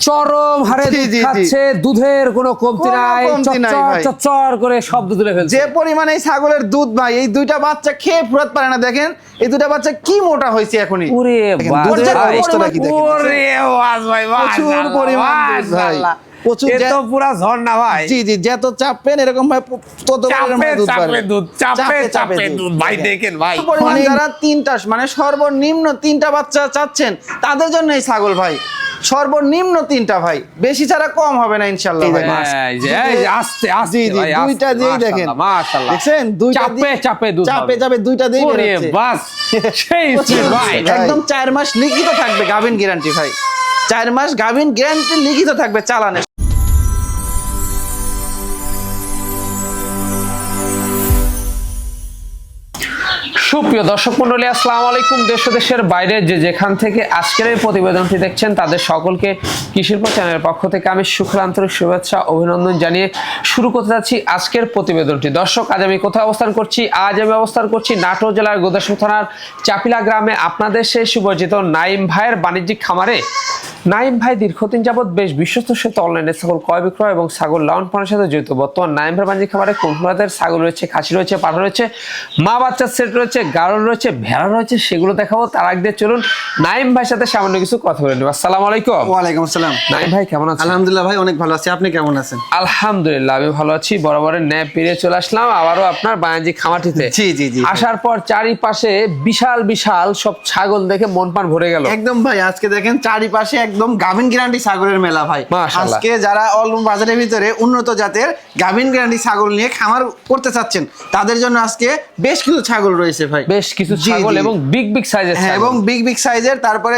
চরম হারে দুধ। খাচ্ছে দুধের কোনো কমতি নাই চচ্চর করে সব দুধ তুলে ফেলছে যে পরিমাণে এই ছাগলের দুধ ভাই এই দুইটা বাচ্চা খেয়ে ফুরাত পারে না দেখেন এই দুইটা বাচ্চা কি মোটা হয়েছে এখনই ওরে দুধের ভাই। অবস্থাটা কি দেখেন? ওরে বাস ভাই, প্রচুর মাশাআল্লাহ, পরিমাণ দুধ ভাই। প্রচুর তো পুরা ঝর্ণা ভাই জি জি যত এরকম ভাই তত চাপে দুধ চাপে চাপে চাপে দুধ, দুধ ভাই দেখেন। দেখেন ভাই যারা তিনটা মানে সর্বনিম্ন তিনটা বাচ্চা চাচ্ছেন তাদের জন্য এই ছাগল ভাই সর্বনিম্ন তিনটা ভাই। বেশি ছাড়া কম হবে না ইনশাল্লাহ ভাই। এই যে, এই যে, আস্তে আস্তে জি জি ভাই, আস্তে, দুইটা দিয়েই দেখেন। মাশাআল্লাহ, মাশাআল্লাহ। দুইটা চাপে চাপে দুধ চাপে চাপে দুইটা দিয়ে ওরে বাস সেই ভাই। একদম চার মাস লিখিত থাকবে গাভিন গ্যারান্টি ভাই। চার মাস গাভিন গ্যারান্টি লিখিত থাকবে চালানে সুপ্রিয় দর্শক মন্ডলী, আসসালামু আলাইকুম। দেশ দেশের বাইরে যে যেখান থেকে আজকের এই প্রতিবেদনটি দেখছেন, তাদের সকলকে কৃষিল্প চ্যানেলের পক্ষ থেকে আমি সুখর আন্তরিক শুভেচ্ছা, অভিনন্দন জানিয়ে শুরু করতে যাচ্ছি আজকের প্রতিবেদনটি। দর্শক, আজ আমি কোথায় অবস্থান করছি? আজ আমি অবস্থান করছি নাটোর জেলার গোদাসু থানার চাপিলা গ্রামে। আপনাদের সেই সুপরিচিত নাইম ভাইয়ের বাণিজ্যিক খামারে। নাইম ভাই দীর্ঘদিন যাবৎ বেশ বিশ্বস্ত সাথে অনলাইনে ছাগল ক্রয় বিক্রয় এবং ছাগল লালন পালনের সাথে জড়িত। বর্তমান নাইম ভাই বাণিজ্যিক খামারে প্রজাতের ছাগল রয়েছে, খাসি রয়েছে, পাঠা রয়েছে, মা বাচ্চার সেট রয়েছে গারল রয়েছে ভেড়া রয়েছে সেগুলো দেখাবো। তার আগে চলুন নাইম ভাইয়ের সাথে সামান্য কিছু কথা বলে নেব। আসসালামু আলাইকুম। ওয়ালাইকুম আসসালাম। নাইম ভাই কেমন আছেন? আলহামদুলিল্লাহ ভাই অনেক ভালো আছি। আপনি কেমন আছেন? আলহামদুলিল্লাহ আমি ভালো আছি। বরাবরের ন্যায় পেরিয়ে চলে আসলাম আবারও আপনার বাণিজ্যিক খামারটিতে। জি, জি, জি। আসার পর চারিপাশে বিশাল বিশাল সব ছাগল দেখে মন পান ভরে গেল। একদম ভাই আজকে দেখেন চারিপাশে একদম গাভিন গ্যারান্টি ছাগলের মেলা ভাই। আজকে যারা অল্প বাজারের ভিতরে উন্নত জাতের গাভিন গ্যারান্টি ছাগল নিয়ে খামার করতে চাচ্ছেন তাদের জন্য আজকে বেশ কিছু ছাগল রয়েছে ভাই। বেশ কিছু ছাগল এবং বিগ বিগ সাইজের হ্যাঁ এবং বিগ বিগ সাইজের তারপরে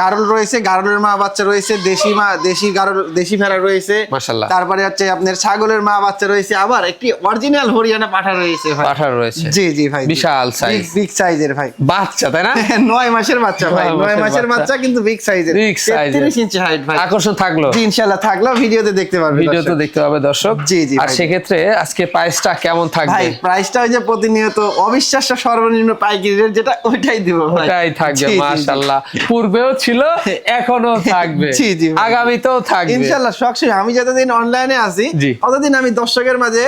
গারল রয়েছে গারলের মা বাচ্চা রয়েছে দেশি মা দেশি গারল দেশি ভেড়া রয়েছে। মাশাআল্লাহ। তারপরে হচ্ছে আপনার ছাগলের মা বাচ্চা রয়েছে আবার একটি অরিজিনাল হরিয়ানা পাঠা রয়েছে ভাই। পাঠা রয়েছে। জি জি ভাই বিশাল size। বিগ সাইজের ভাই। বাচ্চা তাই না? নয় মাসের বাচ্চা ভাই নয় মাসের বাচ্চা। কিন্তু বিগ সাইজের size এর। 33 ইঞ্চি হাইট ভাই। আকর্ষণ থাকল। ইনশাআল্লাহ থাকলেও ভিডিওতে দেখতে পারবে ভিডিও তো দেখতে হবে দর্শক। জি, জি, আর সেক্ষেত্রে আজকে প্রাইসটা কেমন ভাই থাকবে প্রাইসটা ওই যে প্রতিনিয়ত অবিশ্বাস্য সর্বনিম্ন পাইকারি রেট যেটা ওইটাই দিব ওইটাই থাকবে। মাশাআল্লাহ। পূর্বেও ছিল এখনও থাকবে। জি, জি। আগামীতেও থাকবে। ইনশাআল্লাহ সবসময় আমি যতদিন অনলাইনে আছি ততদিন আমি দর্শকের মাঝে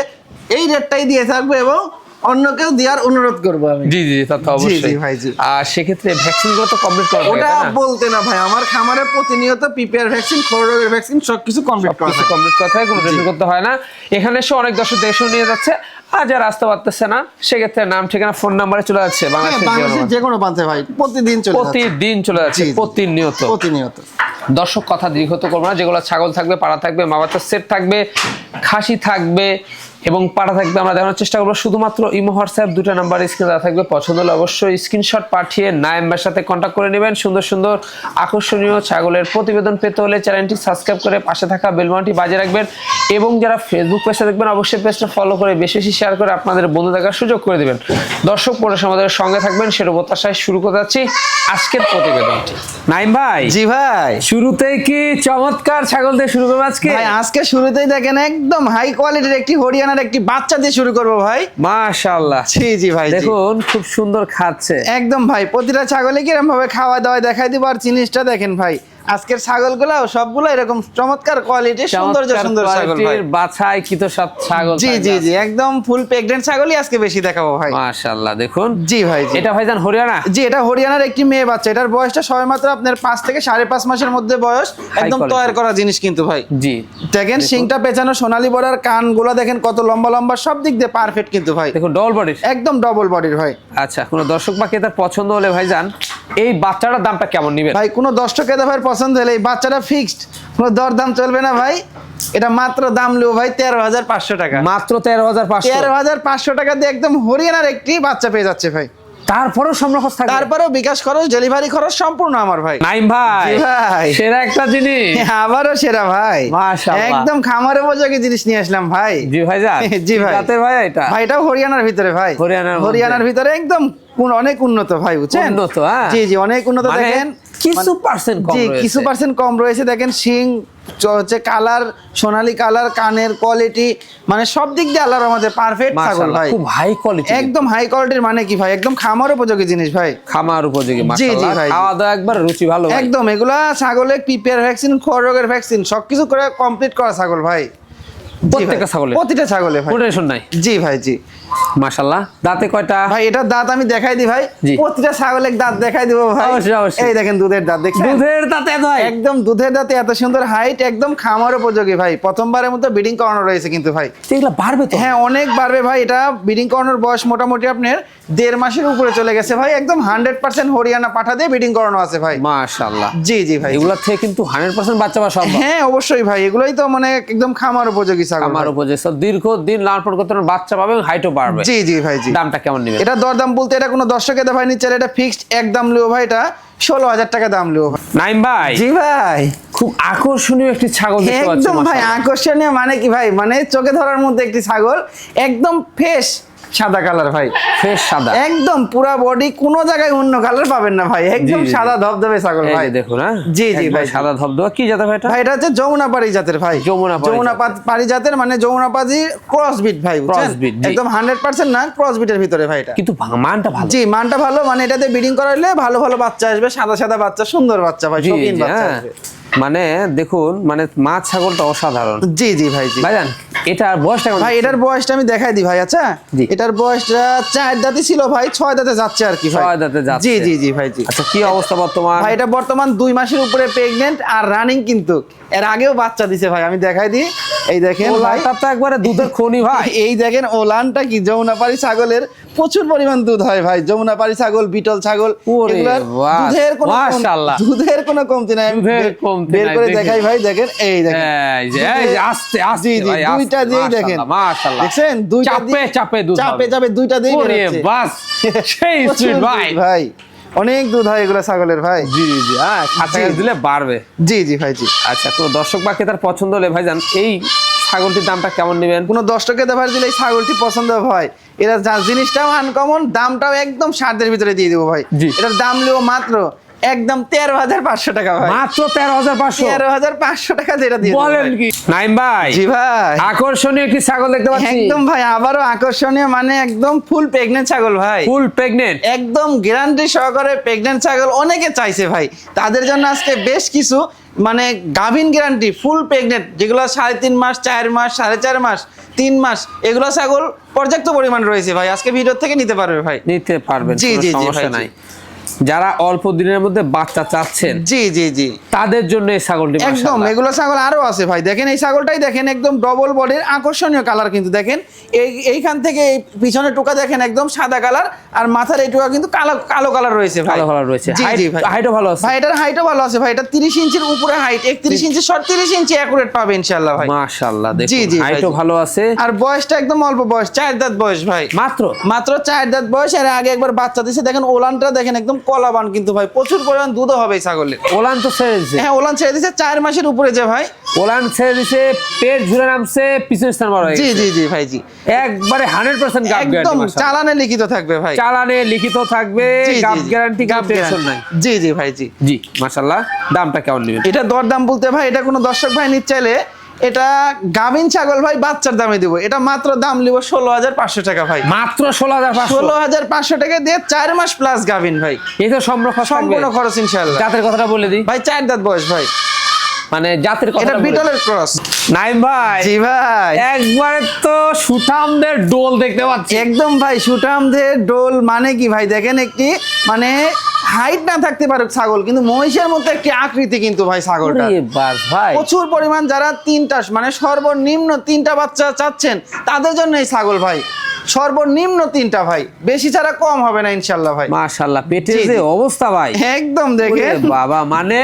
এই রেটটাই দিয়ে থাকব এবং অন্যকেও দেওয়ার অনুরোধ করব আমি। জি জি তা তো অবশ্যই। ভাই, জি। আর সেক্ষেত্রে ভ্যাকসিনগুলো তো কমপ্লিট করা ওটা বলতে না ভাই আমার খামারে প্রতিনিয়ত পিপিআর ভ্যাকসিন খরগের ভ্যাকসিন সবকিছু কমপ্লিট করা কিছু হয়। কমপ্লিট করতে হয় কোনো টেনশন করতে হয় না। এখানে এসে অনেক দর্শক দেশও নিয়ে যাচ্ছে আর যারা আসতে পারতেছে না সেক্ষেত্রে নাম ঠিকানা ফোন নাম্বারে চলে যাচ্ছে হ্যাঁ, বাংলাদেশের যে কোনো প্রান্তে ভাই প্রতিদিন চলে প্রতিদিন চলে যাচ্ছে। প্রতিনিয়ত। প্রতিনিয়ত। দর্শক কথা দীর্ঘত করব না যেগুলো ছাগল থাকবে পাড়া থাকবে মা বাচ্চার সেট থাকবে খাসি থাকবে এবং পাঠা থাকবে আমরা দেখানোর চেষ্টা করব। শুধুমাত্র ইমো হোয়াটসঅ্যাপ দুটো নাম্বার স্ক্রিনে দেওয়া থাকবে। পছন্দ হলে অবশ্যই স্ক্রিনশট পাঠিয়ে নাইম্বার সাথে কন্ট্যাক্ট করে নেবেন। সুন্দর সুন্দর আকর্ষণীয় ছাগলের প্রতিবেদন পেতে হলে চ্যানেলটি সাবস্ক্রাইব করে পাশে থাকা বেলবানটি বাজে রাখবেন। এবং যারা ফেসবুক পেজে দেখবেন অবশ্যই পেজটা ফলো করে বেশি বেশি শেয়ার করে আপনাদের বন্ধু দেখার সুযোগ করে দেবেন। দর্শক পড়াশোনা আমাদের সঙ্গে থাকবেন। সেটা প্রত্যাশায় শুরু করতে যাচ্ছি আজকের প্রতিবেদনটি। নাইম ভাই জি ভাই। শুরুতেই কি চমৎকার ছাগল দিয়ে শুরু করব আজকে? আজকে শুরুতেই দেখেন একদম হাই কোয়ালিটির একটি হরিয়ানার একটি বাচ্চা দিয়ে শুরু করব ভাই। মাশাআল্লাহ। জি জি ভাই। দেখুন খুব সুন্দর খাচ্ছে। একদম ভাই প্রতিটা ছাগলে কিরম ভাবে খাওয়া দাওয়া দেখাই দিব আর জিনিসটা দেখেন ভাই। আজকের ছাগলগুলো সবগুলো এরকম চমৎকার কোয়ালিটির সৌন্দর্য চমৎকার সুন্দর ছাগল ভাই। বাছাই কিতো সব ছাগল জি জি জি একদম ফুল প্রেগনেন্ট ছাগলই আজকে বেশি দেখাবো ভাই। মাশাআল্লাহ দেখুন। জি ভাই এটা ভাইজান হরিয়ানা? জি এটা হরিয়ানার একটি মেয়ে বাচ্চা। এটার বয়সটা সবেমাত্র আপনার পাঁচ থেকে সাড়ে পাঁচ মাসের মধ্যে বয়স। একদম তৈরি করা জিনিস কিন্তু ভাই। জি দেখেন শিংটা পেঁচানো সোনালি বড়ার কানগুলো দেখেন কত লম্বা লম্বা সব দিক দিয়ে পারফেক্ট কিন্তু ভাই। দেখুন ডবল বডির একদম ডবল বডির ভাই। আচ্ছা কোনো দর্শক বা ক্রেতার পছন্দ হলে ভাইজান এই বাচ্চাটার দামটা কেমন নিবেন? ভাই কোনো দর্শক ক্রেতা ভাইয়ের পছন্দ হলে এই বাচ্চাটা ফিক্সড কোনো দর দাম চলবে না ভাই। এটা মাত্র দাম লিও ভাই তেরো হাজার পাঁচশো টাকা। মাত্র তেরো হাজার পাঁচশো। তেরো হাজার পাঁচশো টাকা দিয়ে একদম হরিয়ানার একটি বাচ্চা পেয়ে যাচ্ছে ভাই। তারপরেও তারপরেও বিকাশ খরচ ডেলিভারি খরচ সম্পূর্ণ আমার ভাই। নাইম ভাই ভাই। সেরা একটা জিনিস। আবারও সেরা ভাই। মাশাআল্লাহ। একদম খামারে উপযোগী জিনিস নিয়ে আসলাম ভাই। জি ভাইজান জি ভাই। ভাই এটা? ভাই এটাও হরিয়ানার ভিতরে ভাই। হরিয়ানার হরিয়ানার ভিতরে একদম অনেক উন্নত ভাই বুঝছেন? উন্নত। জি জি অনেক উন্নত মানে দেখেন কিছু মানে- percent কম জি কিছু পার্সেন্ট কম রয়েছে দেখেন শিং হচ্ছে কালার সোনালী কালার কানের কোয়ালিটি মানে সব দিক দিয়ে আল্লাহর আমাদের পারফেক্ট ছাগল ভাই। খুব হাই কোয়ালিটি একদম হাই কোয়ালিটির মানে কি ভাই? একদম খামার উপযোগী জিনিস ভাই। খামার উপযোগী জি, মাশাআল্লাহ। ভাই। খাওয়া দাওয়া একবার রুচি ভালো। একদম এগুলা ছাগলের পিপিআর ভ্যাকসিন খোয়া রোগের ভ্যাকসিন সবকিছু করে কমপ্লিট করা ছাগল ভাই। জি প্রত্যেকটা ছাগলের? প্রতিটা ছাগলে ভাই। নাই। জি ভাই জি। মাশাআল্লাহ। দাঁতে কয়টা? ভাই এটার দাঁত আমি দেখাই দিই ভাই। প্রতিটা ছাগলের দাঁত দেখাই দিব ভাই। অবশ্যই, অবশ্যই। এই দেখেন দুধের দাঁত দেখছেন? দুধের দাঁতে এত একদম দুধের দাঁতে এত সুন্দর হাইট একদম খামার উপযোগী ভাই। প্রথমবারের মতো করানো রয়েছে কিন্তু ভাই। এগুলো বাড়বে তো? হ্যাঁ অনেক বাড়বে ভাই। এটা করানোর বয়স মোটামুটি আপনার দেড় মাসের উপরে চলে গেছে ভাই। একদম হান্ড্রেড পার্সেন্ট হরিয়ানা পাঠা দিয়ে বিডিং করানো আছে ভাই। মাশাআল্লাহ। জি জি ভাই। এগুলা থেকে কিন্তু হান্ড্রেড পার্সেন্ট বাচ্চা পাওয়া সম্ভব। হ্যাঁ অবশ্যই ভাই। এগুলোই তো মানে একদম খামার উপযোগী ছাগল ভাই। উপযোগী। দীর্ঘ দিন লালন করতে বাচ্চা পাবে হাইটও বাড়বে জি জি ভাই জি। দামটা কেমন নেবেন? এটা দরদাম বলতে এটা কোনো দর্শকের ভাই নিচ্ছে এটা ফিক্সড একদম লিও ভাই এটা ষোলো হাজার টাকা দাম লিও ভাই। নাইম ভাই জি ভাই। খুব আকর্ষণীয় একটি ছাগল একদম ভাই আকর্ষণীয় মানে কি ভাই? মানে চোখে ধরার মধ্যে একটি ছাগল একদম ফ্রেশ সাদা কালার ভাই ফ্রেশ সাদা। একদম পুরা বডি কোনো জায়গায় অন্য কালার পাবেন না ভাই। একদম। সাদা ধবধবে ছাগল ভাই। দেখুন হ্যাঁ? জি, জি, ভাই, সাদা ধবধবা। কি জাতের ভাই এটা? ভাই এটা হচ্ছে যমুনা পাড়ি জাতের ভাই। যমুনা পাড়ি জাতের মানে যমুনা পাড়ি ক্রস বিট ভাই Crossbreed, জি। একদম হান্ড্রেড পার্সেন্ট না ক্রস বিটের ভিতরে ভাই এটা। কিন্তু মানটা ভালো। জি মানটা ভালো মানে এটাতে ব্রিডিং করাইলে ভালো ভালো বাচ্চা আসবে সাদা সাদা বাচ্চা সুন্দর বাচ্চা ভাই শৌখিন বাচ্চা হ্যাঁ। আসবে। মানে দেখুন মানে মা ছাগলটা অসাধারণ। জি জি ভাই জি। ভাইজান এটার বয়সটা ভাই এটার বয়সটা আমি দেখাই দিই ভাই আচ্ছা? জি। এটার বয়সটা চার দাঁতে ছিল ভাই ছয় দাঁতে যাচ্ছে আর কি ভাই। ছয় দাঁতে যাচ্ছে। জি জি জি ভাই জি। আচ্ছা কি অবস্থা বর্তমান? ভাই এটা বর্তমান দুই মাসের উপরে প্রেগনেন্ট আর রানিং কিন্তু। এর আগেও বাচ্চা দিছে ভাই আমি দেখাই দিই। এই দেখেন ওলাটা তো একবারে দুধের খনি ভাই। এই দেখেন ওলানটা কি যমুনাপাড়ি ছাগলের? প্রচুর পরিমাণ দুধ হয় ভাই। যমুনাপাড়ি ছাগল বিটল ছাগল দুধের কোনো মাশাআল্লাহ। দুধের কোনো কমতি নাই। আমি দুধের বের- কমতি বের করে দেখাই ভাই দেখেন। এই দেখেন। এই যে আস্তে আস্তে দুইটা দিয়েই দেখেন। মাশাআল্লাহ। দেখছেন? দুইটা চাপে চাপে দুধ চাপে। চাপে দুইটা দিয়ে ওরে বাস সেই স্পিড ভাই। ভাই। অনেক দুধ হয় এগুলো ছাগলের ভাই। জি জি জি। হ্যাঁ সাত। দিলে বাড়বে। জি জি ভাই জি। আচ্ছা তো দর্শক বা তার পছন্দ হলে ভাই যান এই ছাগলটির দামটা কেমন নেবেন? কোনো দশ টাকা দেবার দিলে এই ছাগলটি পছন্দ হয়। এরা যা জিনিসটাও আনকমন দামটাও একদম সাধ্যের ভিতরে দিয়ে দেবো ভাই। জি। এটার দাম নেব মাত্র একদম তেরো হাজার পাঁচশো টাকা ভাই। মাত্র তেরো হাজার পাঁচশো? তেরো হাজার পাঁচশো টাকা যেটা দিয়ে বলেন কি? নাইম ভাই জি ভাই। আকর্ষণীয় একটি ছাগল দেখতে পাচ্ছি? একদম ভাই আবারও আকর্ষণীয় মানে একদম ফুল প্রেগনেন্ট ছাগল ভাই। ফুল প্রেগনেন্ট একদম গ্যারান্টি সহকারে প্রেগনেন্ট ছাগল অনেকে চাইছে ভাই। তাদের জন্য আজকে বেশ কিছু মানে গাভিন গ্যারান্টি ফুল প্রেগনেন্ট যেগুলো সাড়ে তিন মাস চার মাস সাড়ে চার মাস তিন মাস এগুলো ছাগল পর্যাপ্ত পরিমাণ রয়েছে ভাই। আজকে ভিডিও থেকে নিতে পারবে ভাই। নিতে পারবেন জি, জি, জি, ভাই, নাই। যারা অল্প দিনের মধ্যে বাচ্চা চাচ্ছেন জি জি জি। তাদের জন্য এই ছাগলটি একদম এগুলো ছাগল আরও আছে ভাই। দেখেন এই ছাগলটাই দেখেন একদম ডবল বডির আকর্ষণীয় কালার কিন্তু দেখেন। এই এইখান থেকে এই পিছনের টুকা দেখেন একদম সাদা কালার আর মাথার এই টুকা কিন্তু কালো কালো কালার রয়েছে ভাই। কালো কালার রয়েছে। জি জি ভাই। হাইটও ভালো আছে। ভাই এটার হাইটও ভালো আছে ভাই। এটা তিরিশ ইঞ্চির উপরে হাইট একত্রিশ ইঞ্চি শর্ট তিরিশ ইঞ্চি অ্যাকুরেট পাবে ইনশাল্লাহ ভাই। মাশাআল্লাহ দেখুন হাইটও ভালো আছে। আর বয়সটা একদম অল্প বয়স চার দাঁত বয়স ভাই। মাত্র? মাত্র চার দাঁত বয়স আর আগে একবার বাচ্চা দিছে। দেখেন ওলানটা দেখেন একদম কলাবান কিন্তু ভাই প্রচুর পরিমাণ দুধও হবে এই ছাগলের। ওলান তো ছেড়ে দিছে। হ্যাঁ ওলান ছেড়ে দিছে চার মাসের উপরে যে ভাই। ওলান ছেড়ে দিছে পেট ঝুলে নামছে পিছনের স্থান বড় জি। জি জি ভাই জি একবারে হান্ড্রেড পার্সেন্ট গাপ একদম চালানে লিখিত থাকবে ভাই। চালানে লিখিত থাকবে গাপ গ্যারান্টি গাপ গাব টেনশন নাই। জি জি ভাই জি জি মাশাআল্লাহ দামটা কেমন নেবেন? এটা দর দাম বলতে ভাই এটা কোনো দর্শক ভাই নিচ্ছে চাইলে এটা গাভিন ছাগল ভাই বাচ্চার দামে দিব। এটা মাত্র দাম নিব ষোলো হাজার পাঁচশো টাকা ভাই। মাত্র ষোলো হাজার ষোলো হাজার পাঁচশো টাকা দিয়ে চার মাস প্লাস গাভিন ভাই। এটা তো সম্পূর্ণ সম্পূর্ণ খরচ ইনশাল্লাহ দাঁতের কথাটা বলে দিই। ভাই চার দাঁত বয়স ভাই। মানে জাতের এটা কথা বিটলের ক্রস। নাইম ভাই জি ভাই। একবারে তো সুঠামদের ডোল দেখতে পাচ্ছি। একদম ভাই সুটামদের ডোল মানে কি ভাই? দেখেন একটি মানে হাইট না থাকতে পারে ছাগল কিন্তু মহিষের মতো একটি আকৃতি কিন্তু ভাই ছাগলটা। ভাই। প্রচুর পরিমাণ যারা তিনটা মানে সর্বনিম্ন তিনটা বাচ্চা চাচ্ছেন তাদের জন্য এই ছাগল ভাই। সর্বনিম্ন তিনটা ভাই। বেশি ছাড়া কম হবে না ইনশাল্লাহ ভাই। মাশাআল্লাহ পেটের যে অবস্থা ভাই। একদম দেখেন। বাবা মানে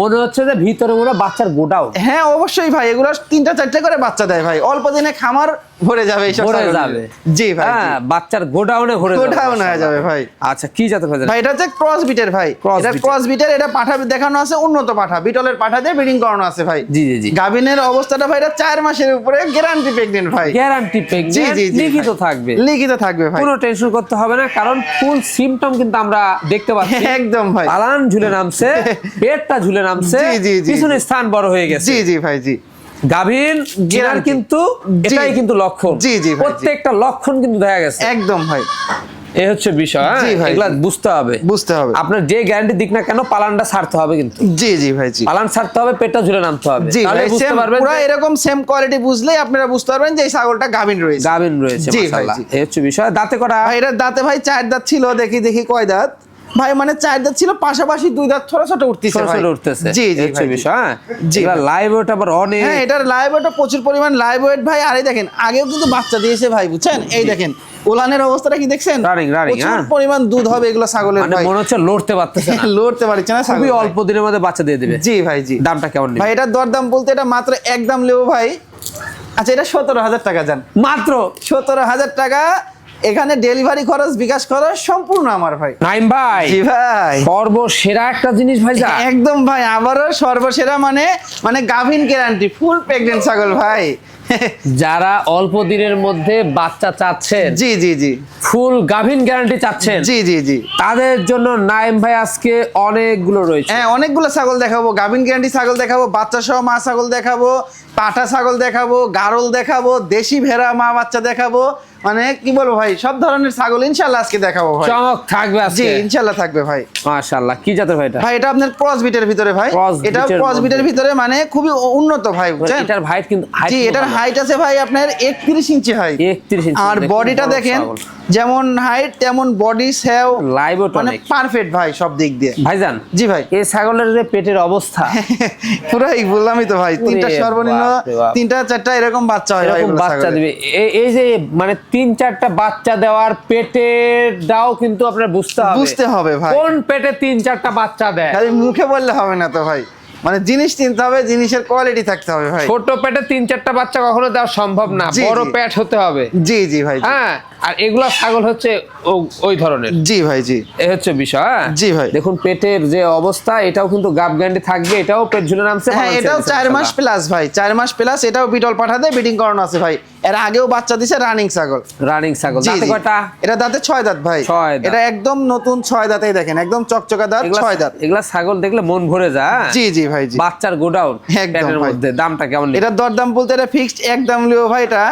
মনে হচ্ছে যে ভিতরে মনে বাচ্চার গোটাও হ্যাঁ অবশ্যই ভাই এগুলো তিনটা চারটে করে বাচ্চা দেয় ভাই। অল্প দিনে খামার ভরে যাবে এইসব ভরে যাবে। জি ভাই হ্যাঁ বাচ্চার গোডাউনে ভরে যাবে যাবে ভাই। আচ্ছা কি জাতের ভাই ভাই এটা হচ্ছে ক্রস বিটের ভাই। এটা ক্রস বিটের এটা পাঠা দেখানো আছে উন্নত পাঠা। বিটলের পাঠা দিয়ে ব্রিডিং করানো আছে ভাই। জি জি জি। গাভিনের অবস্থাটা ভাই এটা চার মাসের উপরে গ্যারান্টি প্রেগনেন্ট ভাই। গ্যারান্টি জি, জি, জি, লিখিত ভাই। থাকবে। লিখিত থাকবে ভাই। কোনো টেনশন করতে হবে না কারণ ফুল সিমটম কিন্তু আমরা দেখতে পাচ্ছি। একদম ভাই। পালান ঝুলে নামছে পেটটা ঝুলে নামছে পিছনে স্থান বড় হয়ে গেছে। জি জি ভাই জি। গাভীর গেরার কিন্তু। এটাই কিন্তু লক্ষণ। জি জি। প্রত্যেকটা লক্ষণ কিন্তু দেখা গেছে। একদম ভাই। এই হচ্ছে বিষয় হ্যাঁ? এগুলা। বুঝতে হবে। বুঝতে হবে। আপনার যে গ্যারান্টি দিক না কেন পালানটা ছাড়তে হবে কিন্তু। জি জি ভাই জি। পালান ছাড়তে হবে পেটটা ঝুলে নামতে হবে। জি তাহলে বুঝতে পারবেন পুরো এরকম সেম কোয়ালিটি বুঝলেই আপনারা বুঝতে পারবেন যে এই ছাগলটা গাভিন রয়েছে। গাবিন রয়েছে মাশাআল্লাহ। এই হচ্ছে বিষয় দাঁতে করা এটা দাঁতে ভাই চার দাঁত ছিল দেখি দেখি কয় দাঁত? ভাই মানে চার দাঁত ছিল পাশাপাশি দুই দাঁত ছোট ছোট উঠতেছে ছোট ভাই। ছোট উঠতেছে। জি জি ভাই, বিষয় হ্যাঁ? জি ভাই। লাইভ ওটা আবার অনেক। হ্যাঁ এটার লাইভ ওয়েটটা প্রচুর পরিমাণ। লাইভ ওয়েট ভাই আরে দেখেন আগেও কিন্তু বাচ্চা দিয়েছে ভাই বুঝছেন? এই দেখেন ওলানের অবস্থাটা কি দেখছেন? Running, running, প্রচুর হ্যাঁ। পরিমাণ দুধ হবে এগুলো ছাগলের মানে মনে হচ্ছে লড়তে পারতেছে না। লড়তে পারছে না খুবই অল্প দিনের মধ্যে বাচ্চা দিয়ে দিবে। জি ভাই জি। দামটা কেমন ভাই এটার দরদাম বলতে এটা মাত্র এক দাম লেবো ভাই। আচ্ছা এটা সতেরো হাজার টাকা যান। মাত্র? সতেরো হাজার টাকা এখানে ডেলিভারি খরচ বিকাশ খরচ সম্পূর্ণ আমার ভাই। নাইম ভাই জি ভাই। সর্বসেরা একটা জিনিস ভাই একদম ভাই আবারও সর্বসেরা মানে মানে গাভিন গ্যারান্টি ফুল প্রেগনেন্ট ছাগল ভাই। যারা অল্প দিনের মধ্যে বাচ্চা চাচ্ছেন জি জি জি। ফুল গাভিন গ্যারান্টি চাচ্ছেন জি জি জি। তাদের জন্য নাইম ভাই আজকে অনেকগুলো রয়েছে। হ্যাঁ অনেকগুলো ছাগল দেখাবো। গাভিন গ্যারান্টি ছাগল দেখাবো বাচ্চা সহ মা ছাগল দেখাবো পাটা ছাগল দেখাবো গারল দেখাবো দেশি ভেড়া মা বাচ্চা দেখাবো মানে কি বলব ভাই সব ধরনের ছাগল ইনশাল্লাহ আজকে দেখাবো ভাই। চমক থাকবে জি আজকে। ইনশাল্লাহ থাকবে ভাই। মাশাআল্লাহ কি জাতের ভাই এটা? ভাই এটা আপনার ক্রস বিটের ভিতরে ভাই। এটা ক্রস বিটের। ভিতরে মানে খুবই উন্নত ভাই বুঝছেন? এটার হাইট কিন্তু জি এটার হাইট আছে ভাই আপনার একত্রিশ ইঞ্চি হাইট 31 ইঞ্চি আর বডিটা দেখেন। যেমন হাইট তেমন বডি সেও ও মানে পারফেক্ট ভাই সব দিক দিয়ে। ভাইজান জি ভাই। এই ছাগলের যে পেটের অবস্থা। পুরাই বললামই তো ভাই। তিনটা সর্বনিম্ন তিনটা চারটা এরকম বাচ্চা হয় এরকম বাচ্চা দিবে। এই যে মানে তিন চারটা বাচ্চা দেওয়ার পেটের দাও কিন্তু আপনার বুঝতে হবে। বুঝতে হবে ভাই। কোন পেটে তিন চারটা বাচ্চা দেয়? খালি মুখে বললে হবে না তো ভাই। মানে জিনিস কিনতে হবে জিনিসের কোয়ালিটি থাকতে হবে ভাই। ছোট পেটে তিন চারটা বাচ্চা কখনো দেওয়া সম্ভব না। বড়। পেট হতে হবে। জি জি ভাই হ্যাঁ আর এগুলা ছাগল হচ্ছে ওই ধরনের? জি ভাই জি। এ হচ্ছে বিষয় হ্যাঁ? জি ভাই। দেখুন পেটের যে অবস্থা এটাও কিন্তু গাব গ্যান্ডি থাকবে এটাও পেট ঝুলে নামছে হ্যাঁ এটাও চার মাস প্লাস ভাই চার মাস প্লাস এটাও বিটল পাঠাতে বিডিং করানো আছে ভাই। এর আগেও বাচ্চা দিছে রানিং ছাগল। রানিং ছাগল। দাঁতে কয়টা? এটা দাঁতে ছয় দাঁত ভাই। ছয় দাঁত। এটা একদম নতুন ছয় দাঁতেই দেখেন একদম চকচকা দাঁত ছয় দাঁত। এগুলা ছাগল দেখলে মন ভরে যায় হ্যাঁ? জি জি ভাই জি। বাচ্চার গোডাউন একদম মধ্যে দামটা কেমন? এটার দরদাম বলতে এটা ফিক্সড একদম লিও ভাই এটা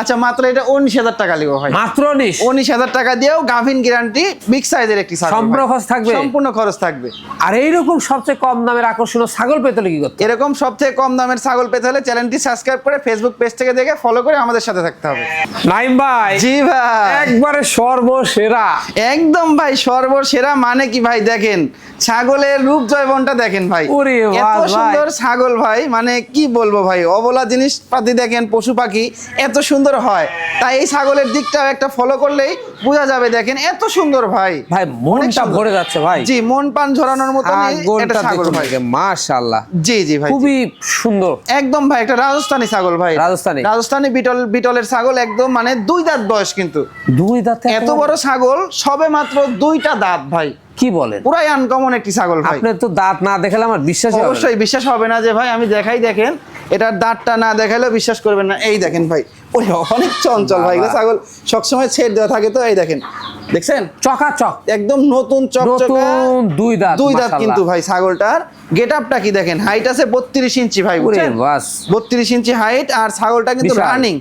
আচ্ছা মাত্র এটা উনিশ হাজার টাকা লিও ভাই। মাত্র নিস উনিশ হাজার টাকা দিয়েও গাভিন গ্যারান্টি বিগ সাইজের একটি সম্পূর্ণ খরচ থাকবে? সম্পূর্ণ খরচ থাকবে। আর এইরকম সবচেয়ে কম দামের আকর্ষণীয় ছাগল পেতে হলে কি করতে এরকম সব থেকে কম দামের ছাগল পেতে হলে চ্যানেলটি সাবস্ক্রাইব করে ফেসবুক পেজ থেকে দেখে ফলো করে আমাদের সাথে থাকতে হবে। নাইম ভাই জি ভাই। একবারে সর্বসেরা। একদম ভাই সর্বসেরা মানে কি ভাই দেখেন? ছাগলের রূপ জয়বনটা দেখেন ভাই। এত সুন্দর ছাগল ভাই মানে কি বলব ভাই? অবলা জিনিস পাতি দেখেন পশু পাখি এত সুন্দর হয়। তাই এই ছাগলের দিকটাও একটা ফলো করলেই বোঝা যাবে দেখেন এত সুন্দর ভাই। ভাই মনটা ভরে যাচ্ছে ভাই। জি মন পান ঝরানোর মতো ছাগলটা ছাগল ভাই। মাশাআল্লাহ। জি জি ভাই। খুবই সুন্দর। একদম ভাই একটা রাজস্থানি ছাগল ভাই। রাজস্থানী? রাজস্থানী বিটল বিটলের ছাগল একদম মানে দুই দাঁত বয়স কিন্তু। দুই দাঁতে এত বড় ছাগল সবে মাত্র দুইটা দাঁত ভাই। কি বলেন? পুরাই আনকমন একটি ছাগল ভাই। আপনি তো দাঁত না দেখালে আমার বিশ্বাস অবশ্যই বিশ্বাস হবে না যে ভাই আমি দেখাই দেখেন এটার দাঁতটা না দেখালে বিশ্বাস করবেন না। এই দেখেন ভাই ওই অনেক চঞ্চল ভাই ছাগল সবসময় ছেড় দেওয়া থাকে তো এই দেখেন। দেখছেন? চকাচক। একদম নতুন চকচকা। দুই দাঁত দুই দাঁত কিন্তু ভাই ছাগলটার। গেট আপটা কি দেখেন? হাইট আছে বত্রিশ ইঞ্চি ভাই বুঝছেন? বত্রিশ ইঞ্চি হাইট আর ছাগলটা কিন্তু রানিং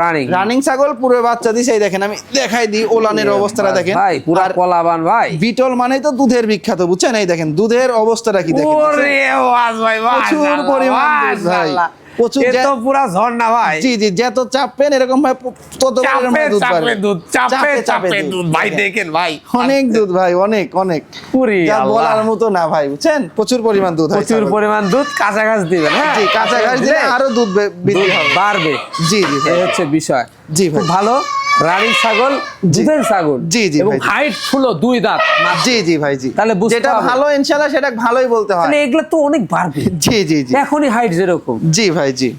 রানিং রানিং ছাগল পুরো বাচ্চা দিছে দেখেন আমি দেখাই দিই ওলানের অবস্থাটা দেখেন। ভাই পুরা কলাবান ভাই। বিটল মানেই তো দুধের বিখ্যাত বুঝছেন? এই দেখেন দুধের অবস্থাটা কি দেখেন? ওরে ওয়াজ ভাই প্রচুর পরিমাণ দুধ ভাই। প্রচুর তো পুরা ঝর্ণা ভাই। জি জি যত চাপবেন এরকম ভাই তত পরিমাণে দুধ চাপে দুধ চাপে চাপে দুধ। দুধ ভাই দেখেন ভাই। অনেক দুধ ভাই অনেক অনেক। পুরি যা বলার মতো না ভাই বুঝছেন? প্রচুর পরিমাণ দুধ প্রচুর পরিমাণ দুধ কাঁচা ঘাস দিবেন হ্যাঁ? জি কাঁচা ঘাস দিলে আরও দুধ বৃদ্ধি বাড়বে। জি জি এই হচ্ছে বিষয়। জি ভাই। ভালো। রানী ছাগল দুধের ছাগল। জি, জি এবং হাইট ফুলো দুই দাঁত। জি জি ভাই জি। তাহলে যেটা ভালো ইনশাআল্লাহ সেটা ভালোই বলতে হয়। এগুলো তো অনেক বাড়বে। জি জি জি। এখনই হাইট যেরকম। জি ভাই জি।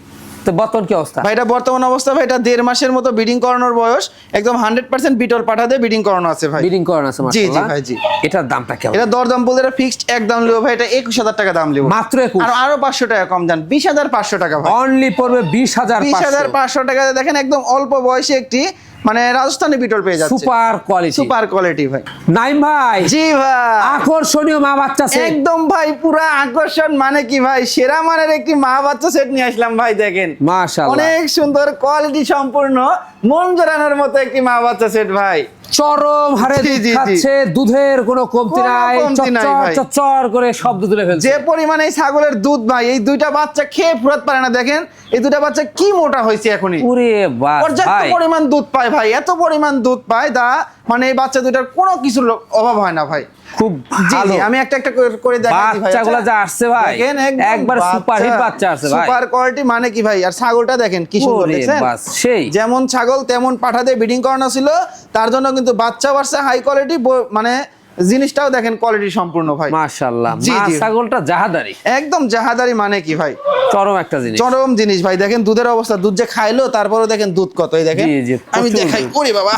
তো বর্তমান কি অবস্থা? ভাই এটা বর্তমান অবস্থা ভাই এটা দেড় মাসের মতো বিডিং করানোর বয়স। একদম হান্ড্রেড পার্সেন্ট বিটল পাঠাতে বিডিং করানো আছে ভাই। করানো আছে জি, মাশাআল্লাহ। ভাই, জি। এটার দামটা কেমন? এটা দরদাম বলতে এটা ফিক্সড এক দাম লিও ভাই এটা একুশ হাজার টাকা দাম লিও মাত্র একুশ? আর আরও পাঁচশো টাকা কম বিশ হাজার পাঁচশো টাকা ভাই। অনলি পড়বে বিশ হাজার বিশ হাজার পাঁচশো টাকা দেখেন একদম অল্প বয়সী একটি মানে রাজস্থানি বিটল পেয়ে যাচ্ছে। Super quality. সুপার কোয়ালিটি ভাই। নাইম ভাই জি ভাই। আকর্ষণীয় মা বাচ্চা সেট একদম ভাই পুরা আকর্ষণ মানে কি ভাই? সেরা মানের একটি মা বাচ্চা সেট নিয়ে আসলাম ভাই দেখেন। মাশাআল্লাহ। অনেক সুন্দর কোয়ালিটি সম্পূর্ণ মন জোড়ানোর মতো একটি মা বাচ্চা সেট ভাই। চরম হারে দুধ। খাচ্ছে দুধের কোনো কমতি নাই। চচ্চর করে শব্দ তুলে ফেলছে। যে পরিমাণে এই ছাগলের দুধ ভাই এই দুইটা বাচ্চা খেয়ে ফুরাত পারে না দেখেন। এই দুইটা বাচ্চা কি মোটা হয়েছে এখনই। পুরে বাস পর্যাপ্ত পরিমাণ দুধ পায় ভাই এত পরিমাণ দুধ পায় দা মানে এই বাচ্চা দুটার কোনো কিছু অভাব হয় না ভাই। খুব জি ভালো। আমি একটা একটা করে- দেখাচ্ছি ভাই। বাচ্চাগুলো যা আসছে ভাই দেখেন একবার সুপার হিট বাচ্চা আসছে ভাই। সুপার কোয়ালিটি মানে কি ভাই? আর ছাগলটা দেখেন কি সুন্দর দেখছেন? সেই। যেমন ছাগল তেমন পাঠাতে দিয়ে ব্রিডিং করানো ছিল তার জন্য কিন্তু বাচ্চা বাচ্চা হাই কোয়ালিটি মানে জিনিসটাও দেখেন কোয়ালিটি সম্পূর্ণ ভাই। মাশাআল্লাহ। জি, ছাগলটা জাহাদারি। একদম জাহাদারি মানে কি ভাই? চরম একটা জিনিস। চরম জিনিস ভাই। দেখেন দুধের অবস্থা দুধ যে খাইলো তারপরে দেখেন দুধ কত এই দেখেন। আমি দেখাই। ওরে বাবা।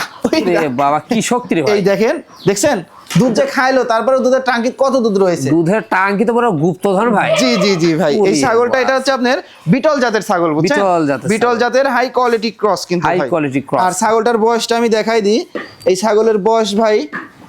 বাবা। কি শক্তি রে ভাই। এই দেখেন দেখছেন? দুধ যে খাইলো তারপরে দুধের টাঙ্কি কত দুধ রয়েছে? দুধের টাঙ্কি তো পুরো গুপ্তধন ভাই। জি জি জি ভাই। এই ছাগলটা এটা হচ্ছে আপনার বিটল জাতের ছাগল বুঝছেন? বিটল জাতের বিটল জাতের হাই কোয়ালিটি ক্রস কিন্তু ভাই। quality cross। আর ছাগলটার বয়সটা আমি দেখাই দিই। এই ছাগলের বয়স ভাই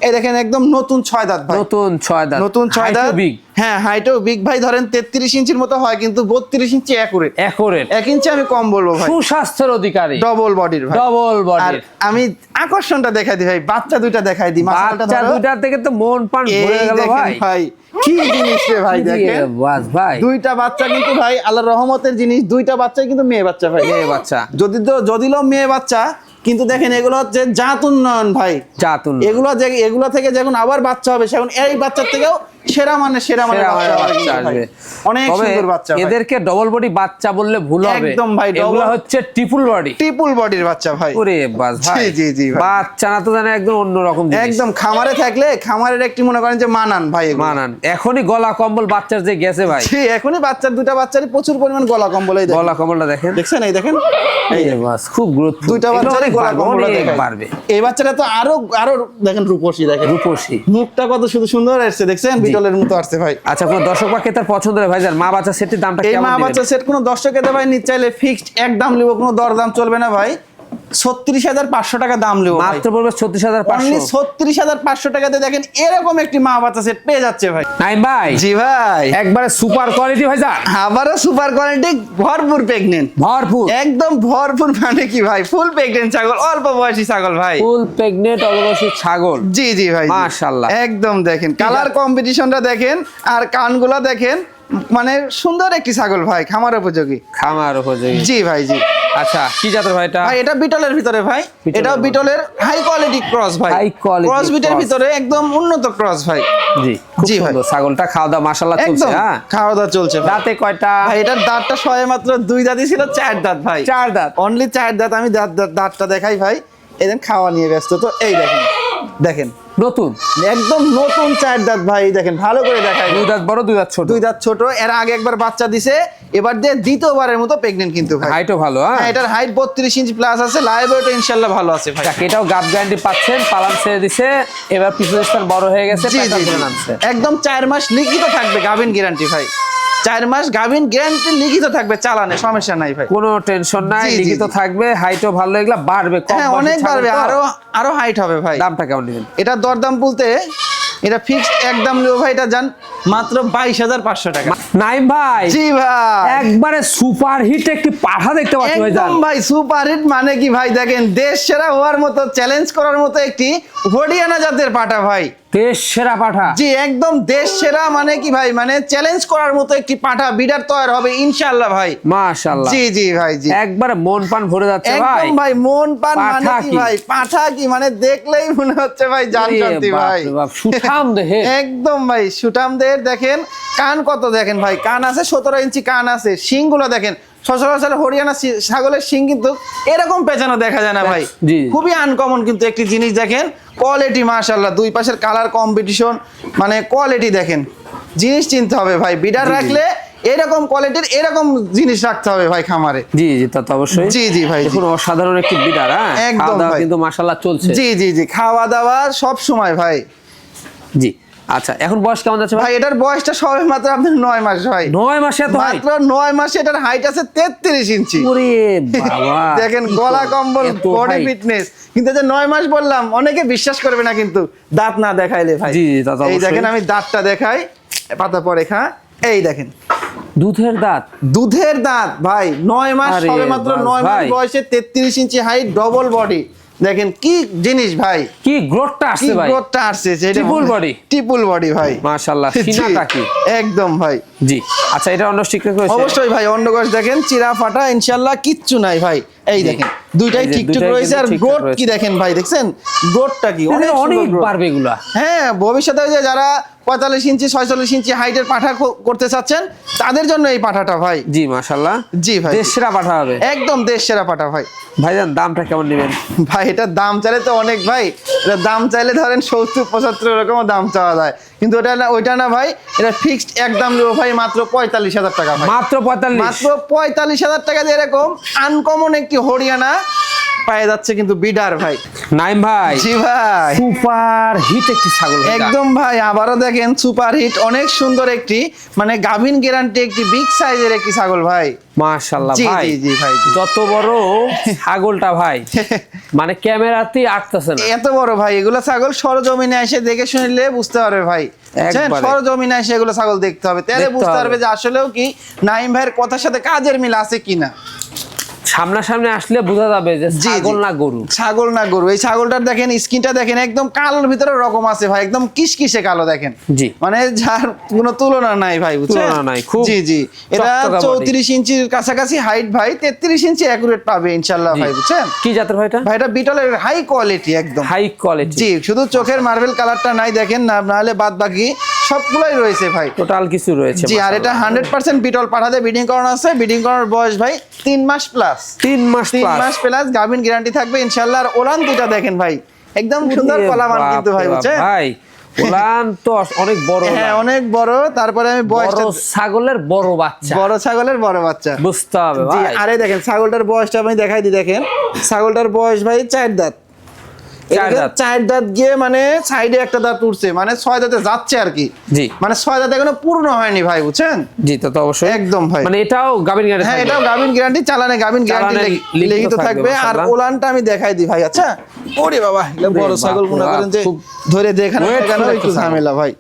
এই দেখেন একদম নতুন ছয় দাঁত ভাই। নতুন ছয় দাঁত। নতুন ছয় দাঁত। বিগ হ্যাঁ হাইটও বিগ ভাই। ধরেন তেত্রিশ ইঞ্চির মতো হয় কিন্তু বত্রিশ ইঞ্চি একুরেট একরেট এক ইঞ্চি আমি কম বলব ভাই। সুস্বাস্থ্যের অধিকারী। ডবল বডির ভাই। ডবল আর আমি আকর্ষণটা দেখাই দিই ভাই বাচ্চা দুইটা দেখাই দিই বাচ্চা দুইটা থেকে তো মন প্রাণ ভরে গেল ভাই। ভাই কি জিনিস রে ভাই দেখেন। ভাই। দুইটা বাচ্চা কিন্তু ভাই আল্লাহর রহমতের জিনিস দুইটা বাচ্চাই কিন্তু মেয়ে বাচ্চা ভাই। এই বাচ্চা। যদি তো যদিও মেয়ে বাচ্চা কিন্তু দেখেন এগুলো হচ্ছে জাত উন্নয়ন ভাই। জাতুন এগুলো যে এগুলো থেকে যখন আবার বাচ্চা হবে সেখন এই বাচ্চার থেকেও সেরা মানে সেরা মানে বাচ্চা। আসবে। অনেক সুন্দর বাচ্চা এদেরকে ডবল বডি বাচ্চা বললে ভুল হবে। একদম ভাই, double- হচ্ছে ট্রিপল বডি ট্রিপল বডির বাচ্চা ভাই। ওরে বাস ভাই। জি, জি, ভাই। বাচ্চা না তো জানে একদম। একদম খামারে থাকলে খামারের একটি মনে করেন যে মানান ভাই মানান। এখনই গলা কম্বল বাচ্চার যে গেছে ভাই। জি, এখনই বাচ্চার দুটা বাচ্চারই প্রচুর পরিমাণ গলা কম্বল এই। গলা কম্বলটা দেখেন। দেখছেন? এই দেখেন। এই বাস খুব গুরুত্ব দুইটা বাচ্চারই গলা কম্বল বাড়বে। এই বাচ্চাটা তো আরও আরও দেখেন রূপসী দেখেন। রূপসী। মুখটা কত শুধু সুন্দর আসছে দেখছেন? বিটলের মতো আসছে ভাই। আচ্ছা কোন দর্শক বা ক্রেতার পছন্দ হয় ভাই যান মা বাচ্চা সেটের দামটা এই মা বাচ্চা সেট কোনো দর্শকের ভাই নিতে চাইলে ফিক্সড এক দাম লিবো কোনো দরদাম চলবে না ভাই। ছত্রিশ হাজার পাঁচশো টাকা দাম মাত্র পড়বে ছত্রিশ হাজার পাঁচশো। ছত্রিশ হাজার পাঁচশো টাকাতে দেখেন এরকম একটি মা বাচ্চা সেট পেয়ে যাচ্ছে ভাই। নাইম ভাই জি ভাই। একবারে সুপার কোয়ালিটি ভাই যান আবারও সুপার কোয়ালিটি ভরপুর প্রেগনেন্ট ভরপুর। একদম ভরপুর মানে কি ভাই? ফুল প্রেগনেন্ট ছাগল অল্প বয়সী ছাগল ভাই। ফুল প্রেগনেন্ট অবশ্যই ছাগল। জি জি ভাই। মাশাআল্লাহ। একদম দেখেন। কালার কম্পিটিশনটা দেখেন আর কানগুলা দেখেন মানে সুন্দর একটি ছাগল ভাই খামার উপযোগী। খামার উপযোগী। জি ভাই জি। আচ্ছা কি জাতের ভাই এটা? ভাই এটা বিটলের ভিতরে ভাই। এটা বিটলের হাই কোয়ালিটি ক্রস ভাই। High quality ক্রস বিটের। ভিতরে একদম উন্নত ক্রস ভাই। জি জি ভাই। সুন্দর ছাগলটা খাওয়া দাওয়া মাশাআল্লাহ চলছে হ্যাঁ? খাওয়া দাওয়া চলছে দাঁতে কয়টা? ভাই এটার দাঁতটা সবে মাত্র দুই দাঁতই ছিল চার দাঁত ভাই। চার দাঁত? অনলি চার দাঁত আমি দাঁত দাঁত- দাঁতটা দেখাই ভাই। এদের খাওয়া নিয়ে ব্যস্ত তো এই দেখেন দেখেন। নতুন? একদম নতুন চার দাঁত ভাই দেখেন ভালো করে দেখাই। দুই দাঁত বড় দুই দাঁত ছোট? দুই দাঁত ছোট এর আগে একবার বাচ্চা দিছে এবার দিয়ে দ্বিতীয়বারের মতো প্রেগনেন্ট কিন্তু ভাই। হাইটও ভালো হ্যাঁ? হ্যাঁ, এটার হাইট বত্রিশ ইঞ্চি প্লাস আছে লাইভ ওয়েট ইনশাল্লাহ ভালো আছে ভাই। যাক, এটাও গাব গ্যারান্টি পাচ্ছেন পালান ছেড়ে দিছে এবার পিছনের স্থান বড় হয়ে গেছে জি। ধরে নামছে। একদম চার মাস লিখিত থাকবে গাভিন গ্যারান্টি ভাই। চার মাস গাভিন গ্যারান্টি লিখিত থাকবে চালানে সমস্যা নাই ভাই। কোনো টেনশন নাই লিখিত থাকবে হাইটও ভালো এগুলা বাড়বে কম হ্যাঁ অনেক বাড়বে আরও আরও হাইট হবে ভাই। দামটা কেমন নেবেন? এটা দরদাম বলতে এটা ফিক্সড একদম লিও ভাই এটা যান মাত্র বাইশ হাজার পাঁচশো টাকা। নাইম ভাই জি ভাই। একবারে সুপার হিট একটি পাঠা দেখতে পাচ্ছি ভাই একদম ভাই সুপার হিট মানে কি ভাই? দেখেন দেশ সেরা হওয়ার মতো চ্যালেঞ্জ করার মতো একটি হরিয়ানা জাতের পাটা ভাই। দেশ সেরা পাঠা। জি একদম দেশ সেরা মানে কি ভাই? মানে চ্যালেঞ্জ করার মতো একটি পাঠা বিডার তৈরি হবে ইনশাআল্লাহ ভাই। মাশাআল্লাহ। জি জি ভাই জি। একবারে মন পান ভরে যাচ্ছে ভাই। একদম ভাই মন পান মানে পাঠা কি? ভাই? পাঠা কি? মানে দেখলেই মনে হচ্ছে ভাই জান শান্তি ভাই। সুঠাম দেহে। একদম ভাই সুঠামদের দেখেন কান কত দেখেন ভাই? কান আছে সতেরো ইঞ্চি কান আছে শিংগুলো দেখেন। সচরাচর হরিয়ানা ছাগলের শিং কিন্তু এরকম পেঁচানো দেখা যায় না ভাই। খুবই আনকমন কিন্তু একটি জিনিস দেখেন। কোয়ালিটি মাশাল্লাহ দুই পাশের কালার কম্পিটিশন মানে কোয়ালিটি দেখেন। জিনিস চিনতে হবে ভাই। বিডার। রাখলে এরকম কোয়ালিটির এরকম জিনিস রাখতে হবে ভাই খামারে। জি জি তা তো অবশ্যই। জি, জি ভাই, অসাধারণ একটি বিডার হ্যাঁ? একদম। কিন্তু চলছে। জি জি জি। খাওয়া দাওয়া সব সময় ভাই। জি। আচ্ছা এখন বয়স কেমন যাচ্ছে ভাই? এটার বয়সটা সবে মাত্র আপনার নয় মাস ভাই। নয় মাসে এত মাত্র নয় মাসে এটার হাইট আছে তেত্রিশ ইঞ্চি। দেখেন গলা কম্বল বডি ফিটনেস কিন্তু যে নয় মাস বললাম অনেকে বিশ্বাস করবে না কিন্তু দাঁত না দেখাইলে ভাই। তা তো এই দেখেন আমি দাঁতটা দেখাই পাতা পরে খা। এই দেখেন। দুধের দাঁত? দুধের দাঁত ভাই নয় মাস সবে মাত্র নয় মাস বয়সে তেত্রিশ ইঞ্চি হাইট ডবল বডি দেখেন কি জিনিস ভাই? কি গ্রোথটা আসছে ভাই? গ্রোথটা আসছে ট্রিপল বডি ট্রিপল বডি ভাই। মাশাআল্লাহ সিনাটা কি? একদম ভাই। জি। আচ্ছা এটা অন্য শিক্ষক করেছে? অবশ্যই ভাই অন্ডকোষ দেখেন চিরা ফাটা ইনশাআল্লাহ কিচ্ছু নাই ভাই। এই দেখেন দুইটাই ঠিকঠাক রয়েছে আর গ্রোথ কি দেখেন ভাই দেখছেন? গ্রোথটা কি? অনেক অনেক। বাড়বে এগুলা। হ্যাঁ ভবিষ্যতে যে যারা পঁয়তাল্লিশ ইঞ্চি ছয়চল্লিশ ইঞ্চি হাইটের পাঠা করতে চাচ্ছেন তাদের জন্য এই পাঠাটা ভাই। জি মাশাআল্লাহ। জি ভাই। দেশ সেরা পাঠা হবে। একদম দেশ সেরা পাঠা ভাই। ভাইজান দামটা কেমন নেবেন? ভাই এটার দাম চাইলে তো অনেক ভাই। এটা দাম চাইলে ধরেন সত্তর পঁচাত্তর এরকমও দাম চাওয়া যায়। কিন্তু ওটা না ওইটা না ভাই এটা ফিক্সড একদম নেব ভাই মাত্র পঁয়তাল্লিশ হাজার টাকা মাত্র পঁয়তাল্লিশ? মাত্র পঁয়তাল্লিশ হাজার টাকা দিয়ে এরকম আনকমন একটি হরিয়ানা পায়ে যাচ্ছে কিন্তু বিডার ভাই। নাইম ভাই জি ভাই। সুপার হিট একটি ছাগল একদম ভাই আবারও দেখেন সুপার হিট অনেক সুন্দর একটি মানে গাভিন গ্যারান্টি একটি বিগ সাইজের একটি ছাগল ভাই। মাশাআল্লাহ ভাই। জি, জি, ভাই, যত বড় ছাগলটা ভাই মানে ক্যামেরাতেই আটতেছে না। এত বড় ভাই এগুলো ছাগল সরজমিনে এসে দেখে শুনলে বুঝতে পারবে ভাই? সরজমিনে এসে এগুলো ছাগল দেখতে হবে। তাহলে বুঝতে পারবে যে আসলেও কি নাইম ভাইয়ের কথার সাথে কাজের মিল আছে কিনা। সামনাসামনি আসলে বোঝা যাবে যে ছাগল না গরু। ছাগল না গরু। এই ছাগলটার দেখেন স্কিনটা দেখেন একদম কালোর ভিতরে রকম আছে ভাই একদম কিসকিসে কালো দেখেন। জি। মানে যার কোনো তুলনা নাই ভাই বুঝছেন? নাই, খুব জি জি। এটা চকচকা body। চৌত্রিশ ইঞ্চির কাছাকাছি হাইট ভাই তেত্রিশ ইঞ্চি অ্যাকুরেট পাবে ইনশাল্লাহ জি। ভাই বুঝছেন? কি জাতের ভাইটা ভাই এটা বিটলের হাই কোয়ালিটি একদম। হাই কোয়ালিটি জি শুধু চোখের মার্বেল কালারটা নাই দেখেন না নাহলে বাদ বাকি সবগুলোই রয়েছে ভাই। টোটাল কিছু রয়েছে জি আর এটা হান্ড্রেড পার্সেন্ট বিটল পাঠাতে বিডিং করানো আছে। বিডিং করার বয়স ভাই তিন মাস প্লাস তিন মাস তিন plus। মাস প্লাস গাভিন গ্যারান্টি থাকবে। ইনশাল্লাহ আর ওলান দুইটা দেখেন ভাই। একদম সুন্দর কলামান কিন্তু ভাই বুঝছেন? ভাই ওলান তো অনেক বড় হ্যাঁ অনেক বড়। তারপরে আমি বড় বয়সটা ছাগলের বড় বাচ্চা। বড় ছাগলের বড় বাচ্চা। বুঝতে হবে জি ভাই। আরে দেখেন ছাগলটার বয়সটা আমি দেখাই দিই দেখেন। ছাগলটার বয়স ভাই চার দাঁত। চার দাঁত। গিয়ে মানে সাইডে একটা দাঁত উঠছে মানে ছয় দাঁতে যাচ্ছে আর কি। জি। মানে ছয় দাঁত এখনও পূর্ণ হয়নি ভাই বুঝছেন? জি তো তো অবশ্যই। একদম ভাই। মানে এটাও গাবিন গাড়ি হ্যাঁ এটাও গাভিন গ্যারান্টি চালানে গাভিন গ্যারান্টি লিখিত থাকবে, আর ওলানটা আমি দেখাই দিই ভাই আচ্ছা? ওরে বাবা বড় ছাগল মনে করেন যে ধরে দেখানো একটু ঝামেলা ভাই।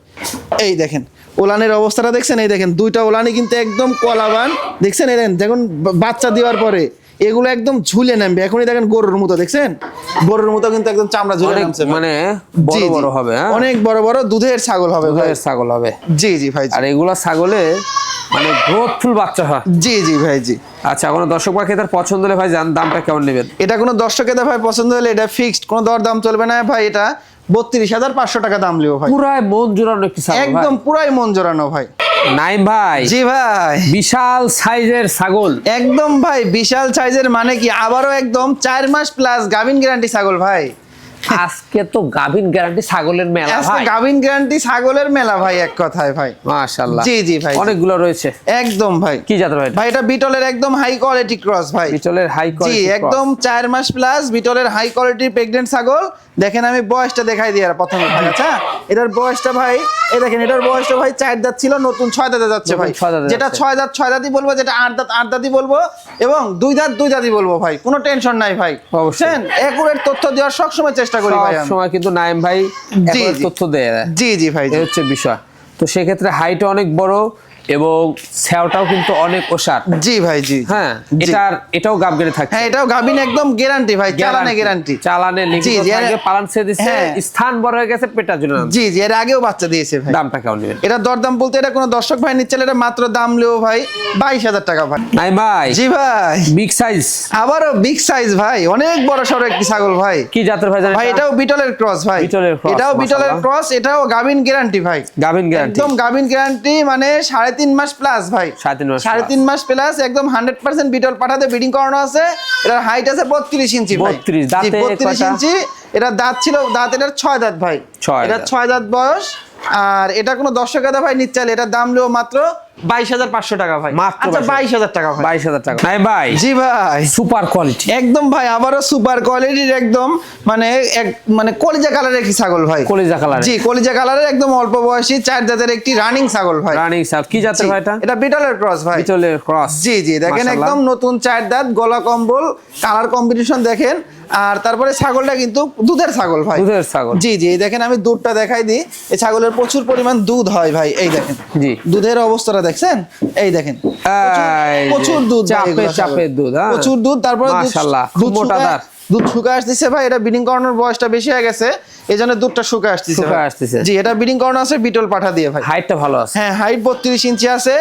এই দেখেন ওলানের অবস্থাটা দেখছেন? এই দেখেন দুইটা ওলানি কিন্তু একদম কলাবান। দেখছেন? এই দেখেন দেখুন বাচ্চা দেওয়ার পরে। এগুলো একদম ঝুলে নামবে। এখনই দেখেন গরুর মতো দেখছেন? গরুর মতো কিন্তু একদম চামড়া ঝুলে নামছে। মানে বড় বড় হবে হ্যাঁ? অনেক বড় বড় দুধের ছাগল হবে ভাই। দুধের ছাগল হবে। জি জি ভাই আর এগুলা ছাগলে মানে গ্রোথফুল বাচ্চা হয়। জি জি ভাই জি। আচ্ছা কোনো দর্শক পাখি তার পছন্দ হলে ভাই জান দামটা কেমন নেবেন? এটা কোনো দর্শকের ভাই পছন্দ হলে এটা ফিক্সড কোনো দর দাম চলবে না ভাই এটা বত্রিশ হাজার পাঁচশো টাকা দাম লিও ভাই। পুরাই মন জোরানো একটি একদম পুরাই মন জোরানো ভাই। নাই ভাই। জি ভাই। বিশাল সাইজের ছাগল। একদম ভাই বিশাল সাইজের মানে কি আবারও একদম চার মাস প্লাস গাভিন গ্যারান্টি ছাগল ভাই। আজকে তো গাভিন গ্যারান্টি ছাগলের মেলা ভাই। গাভিন গ্যারান্টি ছাগলের মেলা ভাই এক কথায় ভাই। মাশাআল্লাহ। জি, জি ভাই। অনেকগুলো রয়েছে। একদম ভাই। কি জাতের ভাই ভাই এটা বিটলের একদম হাই কোয়ালিটি ক্রস ভাই। বিটলের হাই কোয়ালিটি জি একদম 4 মাস প্লাস বিটলের হাই কোয়ালিটি প্রেগন্যান্ট ছাগল। দেখেন আমি বয়সটা দেখাই দিই আর প্রথমে ভাই আচ্ছা? এটার বয়সটা ভাই এই দেখেন এটার বয়সটা ভাই চার দাঁত ছিল নতুন ছয় দাঁতে যাচ্ছে ভাই যেটা ছয় দাঁত ছয় দাঁতই বলব যেটা আট দাঁত আট দাঁতই বলব এবং দুই দাঁত দুই দাঁতই বলব ভাই কোনো টেনশন নাই ভাই অবশ্যই। বুঝছেন একুরেট তথ্য দেওয়ার সবসময় চেষ্টা করি ভাই সময় কিন্তু নাইম ভাই জি, তথ্য দেয়। জি জি ভাই। এই হচ্ছে বিষয় তো সেক্ষেত্রে হাইট অনেক বড় এবং স্যাওটাও কিন্তু অনেক ওষার। জি ভাই জি। হ্যাঁ। এটার এটাও গাবগেরে থাকে হ্যাঁ এটাও গাভিন একদম গ্যারান্টি ভাই চালানে গ্যারান্টি চালানে লিখিত থাকে এর- সে দিচ্ছে হ্যাঁ। স্থান বড় হয়ে গেছে পেটার জন্য জি জি এর আগেও বাচ্চা দিয়েছে ভাই। দামটা কেমন নেবেন? এটা দরদাম বলতে এটা কোনো দর্শক ভাই নিচ্ছে এটা মাত্র দাম লেও ভাই বাইশ হাজার টাকা ভাই। নাই ভাই। জি ভাই। বিগ সাইজ আবারও বিগ সাইজ ভাই অনেক বড় সড়ো একটি ছাগল ভাই। কি জাতের ভাই ভাই এটাও বিটলের ক্রস ভাই। বিটলের cross, এটাও বিটলের ক্রস এটাও গাভিন গ্যারান্টি ভাই। গাভিন গ্যারান্টি একদম গাভিন গ্যারান্টি মানে সাড়ে তিন মাস প্লাস ভাই। সাড়ে তিন মাস প্লাস একদম হান্ড্রেড পার্সেন্ট বিটল পাঠাতে বিডিং করানো আছে। এটার হাইট আছে বত্রিশ ইঞ্চি ভাই। 32 বত্রিশ ইঞ্চি। এটা দাঁত ছিল দাঁত এটার ছয় দাঁত ভাই। ছয় এটা ছয় দাঁত বয়স। আর এটা কোনো দর্শক দাদা ভাই নিচ্ছে এটার দাম লো মাত্র বাইশ হাজার পাঁচশো টাকা ভাই। মাত্র আচ্ছা বাইশ হাজার। টাকা ভাই। বাইশ হাজার টাকা। নাই ভাই জি ভাই। সুপার কোয়ালিটি একদম ভাই আবারও সুপার কোয়ালিটির একদম মানে এক মানে কলিজা কালারের একটি ছাগল ভাই। কলিজা কালার জি কলিজা কালারের একদম অল্প বয়সী চার জাতের একটি রানিং ছাগল ভাই। রানিং সার কি জাতের ভাই এটা? এটা বিটলের ক্রস ভাই। বিটলের ক্রস জি জি দেখেন একদম নতুন চার দাঁত গলা কম্বল কালার কম্বিনেশন দেখেন। আর তারপরে ছাগলটা কিন্তু দুধের ছাগল ভাই। দুধের ছাগল। জি জি এই দেখেন আমি দুধটা দেখাই দিই। এই ছাগলের প্রচুর পরিমাণ দুধ হয় ভাই এই দেখেন। জি। দুধের অবস্থাটা দেখছেন? এই দেখেন। প্রচুর- দুধ চাপের চাপে দুধ, হ্যাঁ? প্রচুর দুধ তারপরে দুধ- মাশাআল্লাহ, খুব দুধ শুকায়- শুকা আসতেছে ভাই এটা ব্রিডিং করানোর বয়সটা বেশি হয়ে গেছে এই জন্য দুধটা শুকা আসতেছে শুকায় আসতেছে। জি এটা ব্রিডিং করানো আছে বিটল পাঠা দিয়ে ভাই। হাইটটা ভালো আছে। হ্যাঁ হাইট বত্রিশ ইঞ্চি আছে